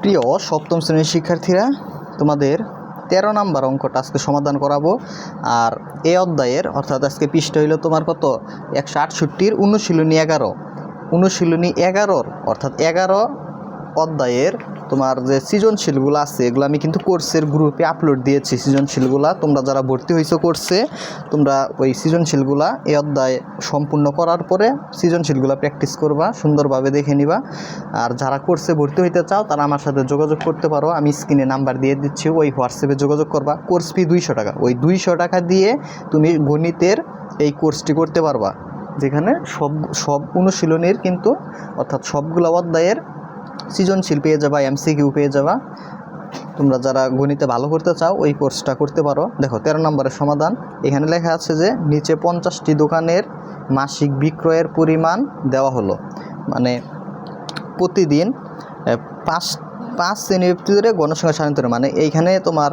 প্রিয় সপ্তম শ্রেণির শিক্ষার্থীরা, তোমাদের তেরো নাম্বার অঙ্কটা আজকে সমাধান করাবো। আর এ অধ্যায়ের, অর্থাৎ আজকে পৃষ্ঠ হইল তোমার কত? একশো আটষট্টির অনুশীলনী এগারো। অনুশীলনী এগারোর, অর্থাৎ এগারো অধ্যায়ের তোমার যে সৃজনশীলগুলো আছে, এগুলো আমি কিন্তু কোর্সের গ্রুপে আপলোড দিয়েছি। সৃজনশীলগুলা তোমরা যারা ভর্তি হয়েছো কোর্সে তোমরা ওই সৃজনশীলগুলা এই অধ্যায় সম্পূর্ণ করার পরে সৃজনশীলগুলা প্র্যাকটিস করবা, সুন্দরভাবে দেখে নিবা। আর যারা কোর্সে ভর্তি হইতে চাও, তারা আমার সাথে যোগাযোগ করতে পারো। আমি স্ক্রিনে নাম্বার দিয়ে দিচ্ছি, ওই হোয়াটসঅ্যাপে যোগাযোগ করবা। কোর্স ফি দুইশো টাকা। ওই দুইশো টাকা দিয়ে তুমি গণিতের এই কোর্সটি করতে পারবা। যেখানে সব সব অনুশীলনের কিন্তু, অর্থাৎ সবগুলো অধ্যায়ের সৃজনশীল পেয়ে যাবা, এমসিকিউ পেয়ে যাবা। তোমরা যারা গণিতে ভালো করতে চাও, ওই কোর্সটা করতে পারো। দেখো, তেরো নম্বরের সমাধান। এখানে লেখা আছে যে, নিচে পঞ্চাশটি দোকানের মাসিক বিক্রয়ের পরিমাণ দেওয়া হলো। মানে প্রতিদিন পাঁচ পাঁচ শ্রেণির ভিতরে গণসংখ্যা সারণী মানে এইখানে তোমার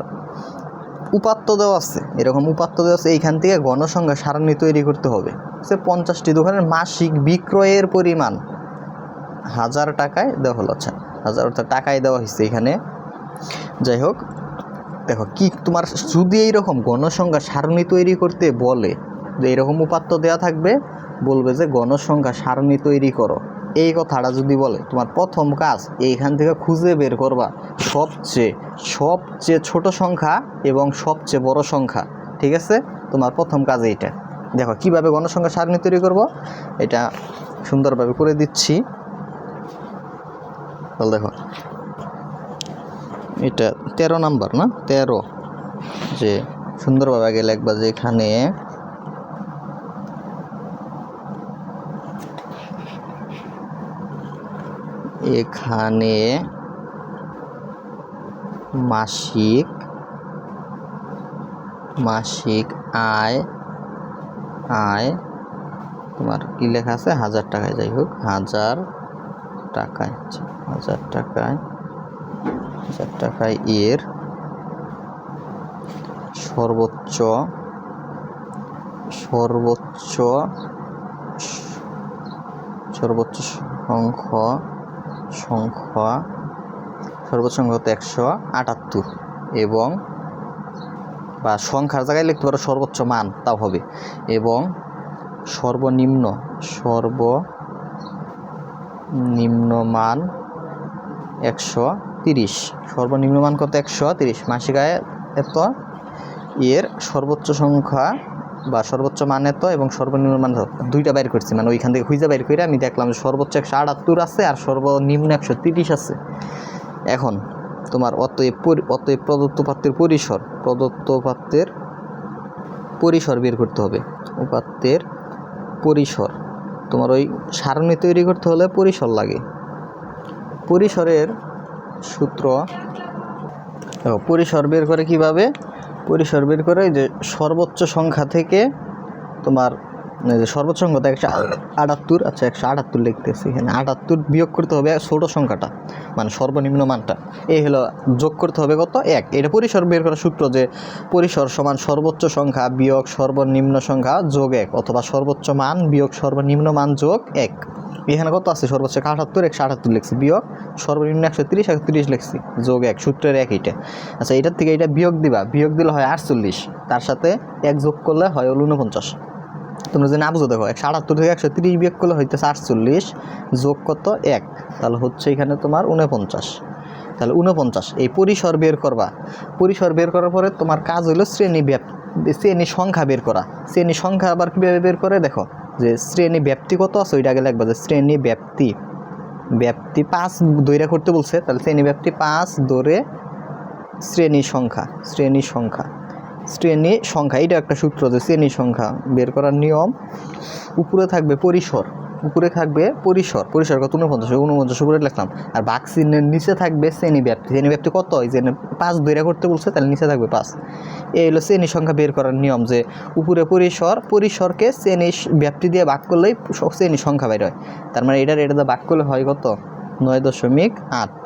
উপাত্ত দেওয়া আছে। এরকম উপাত্ত দেওয়া আছে, এইখান থেকে গণসংখ্যা সারণী তৈরি করতে হবে। সে পঞ্চাশটি দোকানের মাসিক বিক্রয়ের পরিমাণ। হাজার টাকায় দেওয়া হলো আচ্ছা হাজার অর্থাৎ টাকায় দেওয়া হয়েছে এখানে। যাই হোক, দেখো কি তোমার যদি এইরকম গণসংখ্যা সারণী তৈরি করতে বলে, যে এরকম উপাত্ত দেওয়া থাকবে, বলবে যে গণসংখ্যা সারণী তৈরি করো। এই কথাটা যদি বলে, তোমার প্রথম কাজ এইখান থেকে খুঁজে বের করবা সবচেয়ে সবচেয়ে ছোট সংখ্যা এবং সবচেয়ে বড় সংখ্যা, ঠিক আছে? তোমার প্রথম কাজ এইটা। দেখো কীভাবে গণসংখ্যা সারণী তৈরি করব, এটা সুন্দরভাবে করে দিচ্ছি। তাহলে দেখো। এটা তেরো নাম্বার না? তেরো। যে সুন্দরভাবে আগে লিখবা যে এখানে এখানে মাসিক মাসিক আয় আয়, তোমার কি লেখা আছে? হাজার টাকায় যাই হোক, হাজার টাকায়, হাজার টাকায় হাজার টাকায় এর সর্বোচ্চ সর্বোচ্চ সর্বোচ্চ সংখ্যা সংখ্যা, সর্বোচ্চ সংখ্যা হতো একশো আটাত্তর এবং বা সংখ্যার জায়গায় লিখতে পারো সর্বোচ্চ মান, তাও হবে এবং সর্বনিম্ন, সর্ব নিম্নমান একশো তিরিশ। সর্বনিম্ন মান কত? একশো তিরিশ। মাসিক আয় এত। এর সর্বোচ্চ সংখ্যা বা সর্বোচ্চ মান এত এবং সর্বনিম্ন মান দুইটা বাইর করছি। মানে ওইখান থেকে খুঁজে বাইর করে আমি দেখলাম যে সর্বোচ্চ একশো আটাত্তর আছে আর সর্বনিম্ন একশো তিরিশ আছে। এখন তোমার অতএব অতএব প্রদত্ত পাত্রের পরিসর প্রদত্ত পাত্রের পরিসর বের করতে হবে। উপাত্তের পরিসর। তোমার ওই সারণি তৈরি করতে হলে পরিসর লাগে। পরিসরের সূত্র পরিসর বের করে কীভাবে? পরিসর বের করে যে সর্বোচ্চ সংখ্যা থেকে তোমার সর্বোচ্চ সংখ্যা তো একশো আটাত্তর আচ্ছা একশো আটাত্তর লিখতেছি এখানে। আটাত্তর বিয়োগ করতে হবে ছোট সংখ্যাটা মানে সর্বনিম্ন মানটা। এই হলো যোগ করতে হবে কত? এক। এটা পরিসর বের করার সূত্র যে পরিসর সমান সর্বোচ্চ সংখ্যা বিয়োগ সর্বনিম্ন সংখ্যা যোগ এক, অথবা সর্বোচ্চ মান বিয়োগ সর্বনিম্ন মান যোগ এক। এখানে কত আছে? সর্বোচ্চ আটাত্তর, একশো আটাত্তর লিখছি। বিয়োগ সর্বনিম্ন একশো তিরিশ একশো তিরিশ লিখছি। যোগ এক, সূত্রের এক এইটা। আচ্ছা এটার থেকে এটা বিয়োগ দিবা। বিয়োগ দিলে হয় আটচল্লিশ। তার সাথে এক যোগ করলে হয় হলো উনপঞ্চাশ তোমরা যদি না বুঝো, দেখো, একশো আটাত্তর থেকে একশো তিরিশ বিয়োগ করলে হইতেছে আটচল্লিশ যোগ কত এক। তাহলে হচ্ছে এখানে তোমার উনপঞ্চাশ তাহলে উনপঞ্চাশ এই পরিসর বের করবা। পরিসর বের করার পরে তোমার কাজ হলো শ্রেণি ব্যাপ, শ্রেণি সংখ্যা বের করা। শ্রেণি সংখ্যা আবার কীভাবে বের করে? দেখো, যে শ্রেণি ব্যাপ্তি কত আছে, ওইটা আগে লাগবে যে শ্রেণি ব্যাপ্তি। ব্যাপ্তি পাঁচ দৈরা করতে বলছে, তাহলে শ্রেণি ব্যাপ্তি পাঁচ দৌড়ে শ্রেণি সংখ্যা শ্রেণি সংখ্যা। শ্রেণি সংখ্যা, এটা একটা সূত্র যে শ্রেণি সংখ্যা, বের করার নিয়ম, উপরে থাকবে পরিসর, উপরে থাকবে পরিসর পরিসর কত? উনপঞ্চাশ উনপঞ্চাশ উপরে লিখলাম, আর বাক চিহ্নের নিচে থাকবে শ্রেণি ব্যাপ্তি শ্রেণি ব্যাপ্তি কত? এই যে পাঁচ দৈরা করতে বলছে, তাহলে নিচে থাকবে পাঁচ। এই হলো শ্রেণি সংখ্যা বের করার নিয়ম যে উপরে পরিসর, পরিসরকে শ্রেণি ব্যাপ্তি দিয়ে ভাগ করলেই শ্রেণি সংখ্যা বের হয়। তার মানে এটার এটা ভাগ করলে হয় কত? নয় দশমিক আট।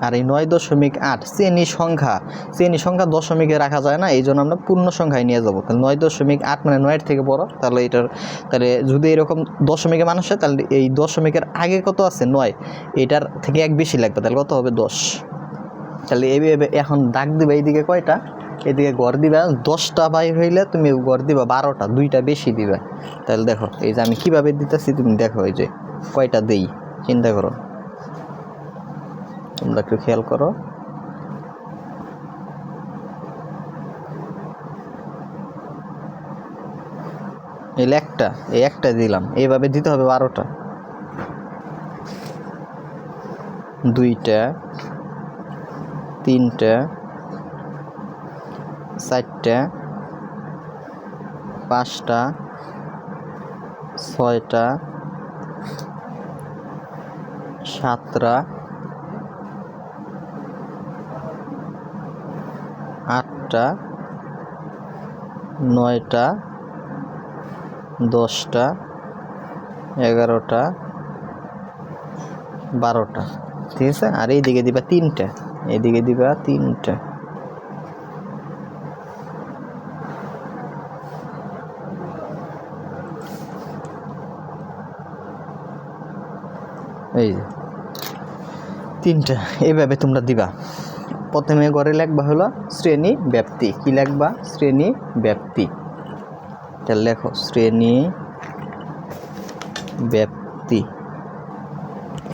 আর এই নয় দশমিক আট শ্রেণি সংখ্যা শ্রেণি সংখ্যা দশমিকে রাখা যায় না এই জন্য আমরা পূর্ণ সংখ্যায় নিয়ে যাব। তাহলে নয় দশমিক আট মানে নয়ের থেকে বড়, তাহলে এটার, তাহলে যদি এরকম দশমিকে মানুষ হয়, তাহলে এই দশমিকের আগে কত আছে? নয়। এটার থেকে এক বেশি লাগবে, তাহলে কত হবে? দশ। তাহলে এইভাবে এখন দাগ দিবে এইদিকে কয়টা? এদিকে গড় দিবা, দশটা বাইর হইলে তুমি গড় দিবা বারোটা, দুইটা বেশি দিবা। তাহলে দেখো, এই যে আমি কীভাবে দিতেছি, তুমি দেখো এই যে, কয়টা দেই, চিন্তা করো। তোমরা একটু খেয়াল করো। এই একটা এই একটা দিলাম। এইভাবে দিতে হবে বারোটা। দুইটা, তিনটা, চারটা, পাঁচটা, ছয়টা, সাতটা আটটা, নয়টা, দশটা, এগারোটা, বারোটা। ঠিক আছে? আর এইদিকে দিবা তিনটা। এইদিকে দিবা তিনটা। এই তিনটা। এইভাবে তোমরা দিবা। প্রথমে ঘরে লেখবা হলো শ্রেণি ব্যাপ্তি কি লেখবা শ্রেণি ব্যাপ্তি তাহলে লেখো শ্রেণি ব্যাপ্তি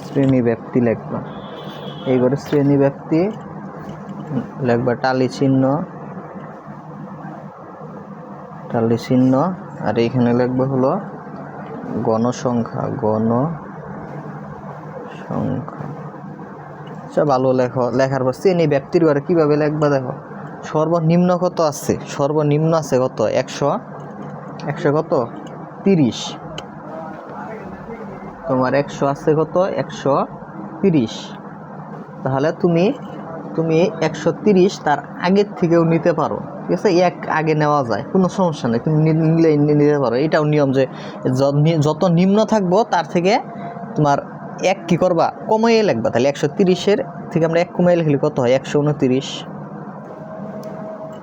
শ্রেণি ব্যাপ্তি লেখবা এই ঘরে শ্রেণি ব্যাপ্তি লেখবা টালি চিহ্ন। টালি চিহ্ন। আর এইখানে লেখবা হলো গণসংখ্যা। গণ সংখ্যা আচ্ছা ভালো লেখো লেখার পর শ্রেণি ব্যক্তির ঘরে কীভাবে লিখবা দেখো? সর্বনিম্ন কত আছে? সর্বনিম্ন আছে কত? একশো? একশো কত? তিরিশ। তোমার একশো আছে কত? একশো তিরিশ। তাহলে তুমি তুমি একশো তিরিশ তার আগের থেকেও নিতে পারো। ঠিক আছে? এক আগে নেওয়া যায়। কোনো সমস্যা নেই। তুমি নিলে নিতে পারো। এটাও নিয়ম যে যত নিম্ন থাকব, তার থেকে তোমার এক কি করবা? কমাইয়ে লিখবা তাহলে একশো তিরিশের থেকে আমরা এক কমাইয়ে লিখলে কত হয়? একশো উনতিরিশ।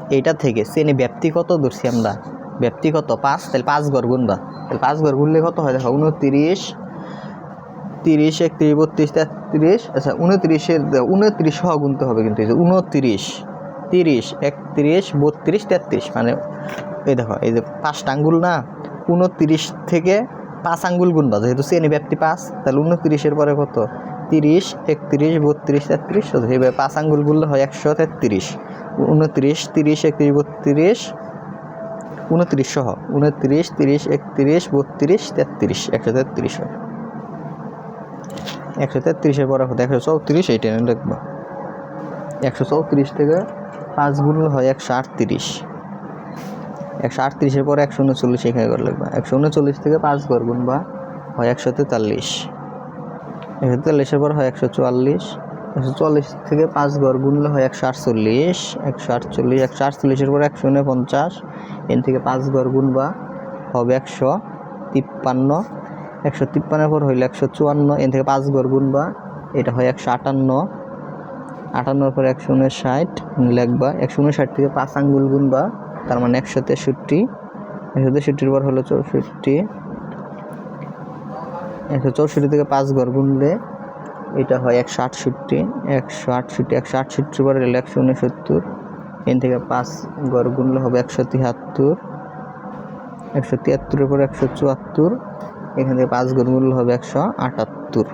এইটা থেকে শ্রেণি ব্যাপ্তি কত ধরছি আমরা? ব্যাপ্তি কত? পাঁচ, তাহলে পাঁচ ঘর গুনবা। তাহলে পাঁচ ঘর গুনলে কত হয়? দেখো, উনতিরিশ, তিরিশ, একত্রিশ, বত্রিশ, তেত্রিশ আচ্ছা উনত্রিশের উনত্রিশ সহ গুনতে হবে কিন্তু উনত্রিশ, তিরিশ, একত্রিশ, বত্রিশ, তেত্রিশ মানে এই দেখো, এই যে পাঁচটা আঙ্গুল না, উনত্রিশ থেকে পাঁচ আঙ্গুল গুনবা যেহেতু শ্রেণি ব্যাপ্তি পাঁচ, তাহলে উনত্রিশের পরে কত? তিরিশ, একত্রিশ, বত্রিশ, তেত্রিশ এইভাবে পাঁচ আঙ্গুল গুনলে হয় একশো তেত্রিশ। উনত্রিশ, তিরিশ, একত্রিশ, বত্রিশ, উনত্রিশ সহ, উনত্রিশ, তিরিশ, একত্রিশ, বত্রিশ, তেত্রিশ, একশো তেত্রিশ হয়। একশো তেত্রিশের পরে হতো একশো চৌত্রিশ এই টেনে লিখব। একশো চৌত্রিশ থেকে পাঁচ গুণ হয় একশো আটত্রিশ। একশো আটত্রিশের পরে একশো উনচল্লিশ এখানে করে লিখবা। একশো উনচল্লিশ থেকে পাঁচ ঘর গুণবা হয় একশো তেতাল্লিশ। একশো তেতাল্লিশের পর হয় একশো চুয়াল্লিশ। একশো চুয়াল্লিশ থেকে পাঁচ ঘর গুনলে হয় একশো আটচল্লিশ। একশো আটচল্লিশ, একশো আটচল্লিশের পর একশো উনপঞ্চাশ। এন থেকে পাঁচ ঘর গুনবা হবে একশো তিপ্পান্ন। একশো তিপ্পান্নের পর হইলে একশো চুয়ান্ন। এন থেকে পাঁচ ঘর গুনবা এটা হয় একশো আটান্ন। আটান্নর পর একশো উনষাট লিখবা। একশো উনষাট থেকে পাঁচ আঙ্গুল গুনবা তার মানে একশো তেষট্টি, একশো তেষট্টির পর হলো চৌষট্টি। একশো চৌষট্টি থেকে পাঁচ ঘর গুনলে এটা হয় একশো আটষট্টি। একশো আটষট্টি, একশো আটষট্টির পরে হলো একশো উনসত্তর। এন থেকে পাঁচ ঘর গুনলে হবে একশো তিয়াত্তর একশো তিয়াত্তরের পর একশো চুয়াত্তর। এখান থেকে পাঁচ ঘর গুনলে হবে একশো আটাত্তর।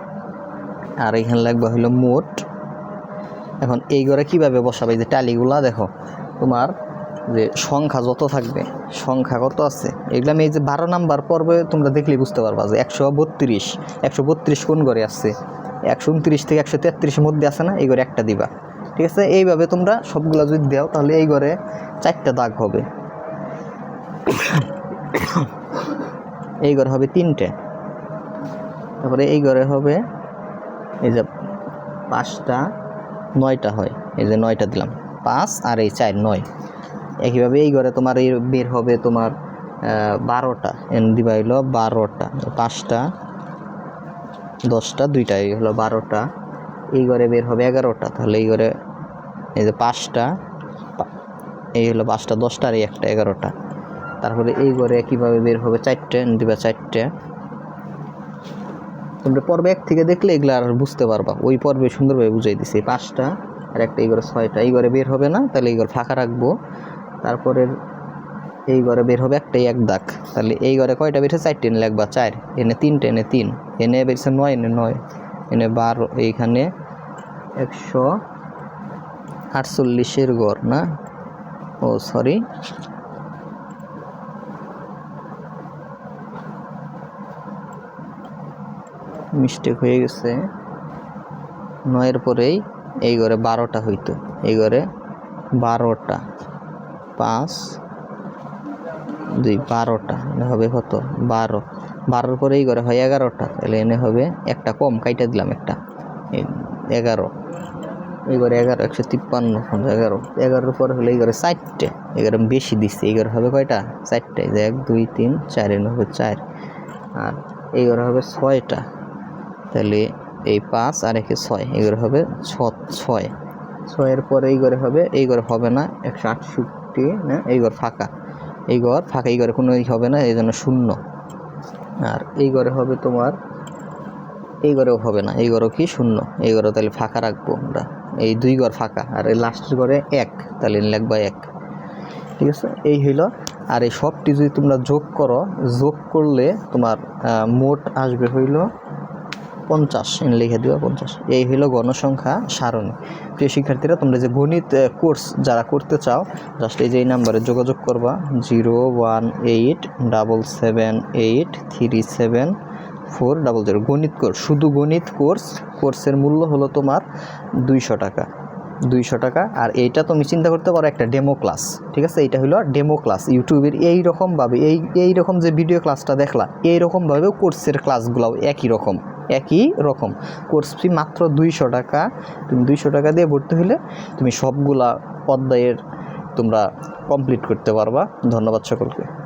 আর এখানে লাগবে হলো মোট। এখন এই ঘরে কীভাবে বসাবে? যে টালিগুলা দেখো, তোমার যে সংখ্যা যত থাকবে, সংখ্যা কত আছে? এগুলো আমি এই যে বারো নাম্বার পর্বে তোমরা দেখলেই বুঝতে পারবা যে একশো বত্রিশ একশো বত্রিশ কোন ঘরে আছে? একশো উনত্রিশ থেকে একশো তেত্রিশের মধ্যে আছে না? এই ঘরে একটা দিবা। ঠিক আছে? এইভাবে তোমরা সবগুলা যদি দাও, তাহলে এই ঘরে চারটা দাগ হবে। এই ঘরে হবে তিনটে। তারপরে এই ঘরে হবে, এই যে পাঁচটা, নয়টা হয়। এই যে নয়টা দিলাম। পাঁচ আর এই চার, নয়। একইভাবে এই ঘরে তোমার এই বের হবে তোমার বারোটা। এন দিবা হইল বারোটা, পাঁচটা, দশটা, দুইটা, এই হলো বারোটা। এই ঘরে বের হবে এগারোটা, তাহলে এই ঘরে এই যে পাঁচটা এই হলো পাঁচটা, দশটা আর এই একটা, এগারোটা। তারপরে এই ঘরে কীভাবে বের হবে চারটে দিবা চারটে। তোমরা পর্বে এক থেকে দেখলে এগুলো আর বুঝতে পারবা। ওই পর্বে সুন্দরভাবে বুঝাই দিছি। পাঁচটা আর একটা, এই ঘরে ছয়টা। এই ঘরে বের হবে না, তাহলে এই ঘর ফাঁকা রাখব। তারপরে এই ঘরে বের হবে একটাই এক দাগ। তাহলে এই ঘরে কয়টা বেরছে চারটে এনে লাগবা চার, এনে তিনটে, এনে তিন, এনে বেরছে নয়, এনে নয়, এনে বারো এইখানে একশো আটচল্লিশের গড় না? ও সরি মিস্টেক হয়ে গেছে। নয়ের পরেই এই ঘরে বারোটা হইতো। এই ঘরে বারোটা। পাঁচ, দুই, বারোটা, এনে হবে কত? বারো। বারোর পরে এই ঘরে হয় এগারোটা, তাহলে এনে হবে একটা কম, কাইটা দিলাম একটা। এগারো। এই ঘরে এগারো, একশো তিপ্পান্ন এগারো। এগারোর পরে হলে এই ঘরে চারটে এগারো বেশি দিচ্ছে। এই ঘরে হবে কয়টা? চারটে। এক, দুই, তিন, চার, এনে হবে চার। আর এই ঘরে হবে ছয়টা। তাহলে এই পাঁচ আর একে ছয়। এই ঘরে হবে ছ, ছয়। ছয়ের পরে এই ঘরে হবে এই ঘরে হবে না, একশো আটষট্টি। না এই ঘর ফাঁকা। এই ঘর ফাঁকা, এই ঘরে কোনো হবে না, এই জন্য শূন্য। আর এই ঘরে হবে তোমার, এই ঘরেও হবে না, এই ঘরও কি শূন্য? এই ঘরে তাহলে ফাঁকা রাখব আমরা। এই দুই ঘর ফাঁকা, আর এই লাস্টের ঘরে এক, তাহলে লাগবা এক। ঠিক আছে? এই হইল, আর এই সবটি যদি তোমরা যোগ করো, যোগ করলে তোমার মোট আসবে হইল পঞ্চাশ লিখে দিবা পঞ্চাশ। এই হইল গণসংখ্যা সারণী। প্রিয় শিক্ষার্থীরা, তোমরা যে গণিত কোর্স যারা করতে চাও জাস্ট এই যে এই নাম্বারে যোগাযোগ করবা, zero one eight double seven eight three seven four double zero. গণিত কোর্স শুধু গণিত কোর্স কোর্সের মূল্য হলো তোমার দুইশো টাকা। দুইশো টাকা, আর এইটা তুমি চিন্তা করতে পারো একটা ডেমো ক্লাস ঠিক আছে? এইটা হলো ডেমো ক্লাস ইউটিউবের এই রকমভাবে, এই এই রকম যে ভিডিও ক্লাসটা দেখলা, এই রকমভাবেও কোর্সের ক্লাসগুলোও একই রকম। একই রকম। কোর্স ফি মাত্র দুইশো টাকা। তুমি দুইশো টাকা দিয়ে ভর্তি হলে তুমি সবগুলা অধ্যায়ের তোমরা কমপ্লিট করতে পারবা। ধন্যবাদ সকলকে।